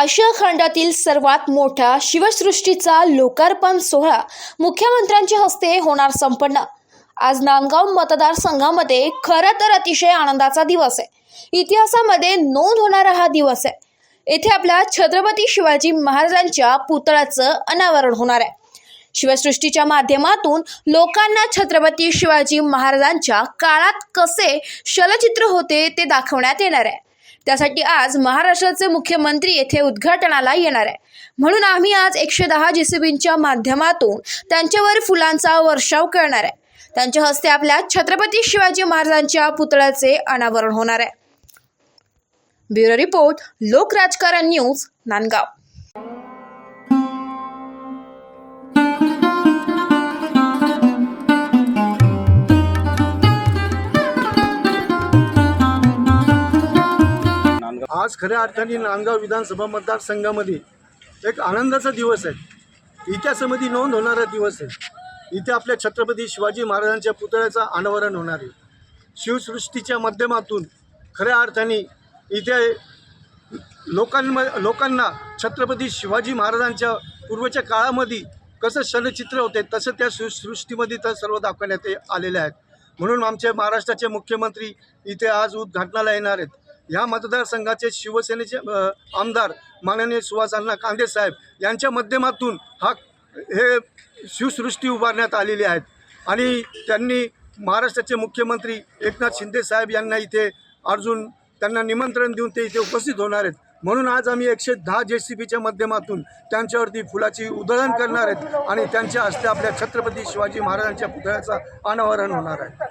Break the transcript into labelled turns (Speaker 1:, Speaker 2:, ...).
Speaker 1: आशिया खंडातील सर्वात मोठा शिवसृष्टीचा लोकार्पण सोहळा मुख्यमंत्र्यांच्या हस्ते होणार संपन्न. आज नांदगाव मतदारसंघामध्ये खरं तर अतिशय आनंदाचा दिवस आहे. इतिहासामध्ये नोंद होणारा हा दिवस आहे. येथे आपल्या छत्रपती शिवाजी महाराजांच्या पुतळ्याचं अनावरण होणार आहे. शिवसृष्टीच्या माध्यमातून लोकांना छत्रपती शिवाजी महाराजांच्या काळात कसे शलचित्र होते ते दाखवण्यात येणार आहे. त्यासाठी आज महाराष्ट्राचे मुख्यमंत्री येथे उद्घाटनाला येणार आहे. म्हणून आम्ही आज एकशे दहा जेसीबींच्या माध्यमातून त्यांच्यावर फुलांचा वर्षाव करणार आहे. त्यांच्या हस्ते आपल्या छत्रपती शिवाजी महाराजांच्या पुतळ्याचे अनावरण होणार आहे. ब्युरो रिपोर्ट लोक राजकारण न्यूज नांदगाव.
Speaker 2: आज खऱ्या अर्थाने नांदगाव विधानसभा मतदारसंघामध्ये एक आनंदाचा दिवस आहे. इतिहासामध्ये नोंद होणारा दिवस आहे. इथे आपल्या छत्रपती शिवाजी महाराजांच्या पुतळ्याचं अनावरण होणार आहे. शिवसृष्टीच्या माध्यमातून खऱ्या अर्थाने इथे लोकांम लोकांना छत्रपती शिवाजी महाराजांच्या पूर्वच्या काळामध्ये कसं चलचित्र होते तसं त्या सृ सृष्टीमध्ये तर सर्व दाखवण्यात आलेले आहेत. म्हणून आमचे महाराष्ट्राचे मुख्यमंत्री इथे आज उद्घाटनाला येणार आहेत. ह्या मतदारसंघाचे शिवसेनेचे आमदार माननीय सुहास अण्णा कांदे साहेब यांच्या माध्यमातून हा हे शिवसृष्टी उभारण्यात आलेली आहेत. आणि त्यांनी महाराष्ट्राचे मुख्यमंत्री एकनाथ शिंदे साहेब यांना इथे अर्जुन त्यांना निमंत्रण देऊन ते इथे उपस्थित होणार आहेत. म्हणून आज आम्ही एकशे दहा जे सी बीच्या माध्यमातून त्यांच्यावरती फुलाची उधळण करणार आहेत आणि त्यांच्या हस्ते आपल्या छत्रपती शिवाजी महाराजांच्या पुतळ्याचा अनावरण होणार आहे.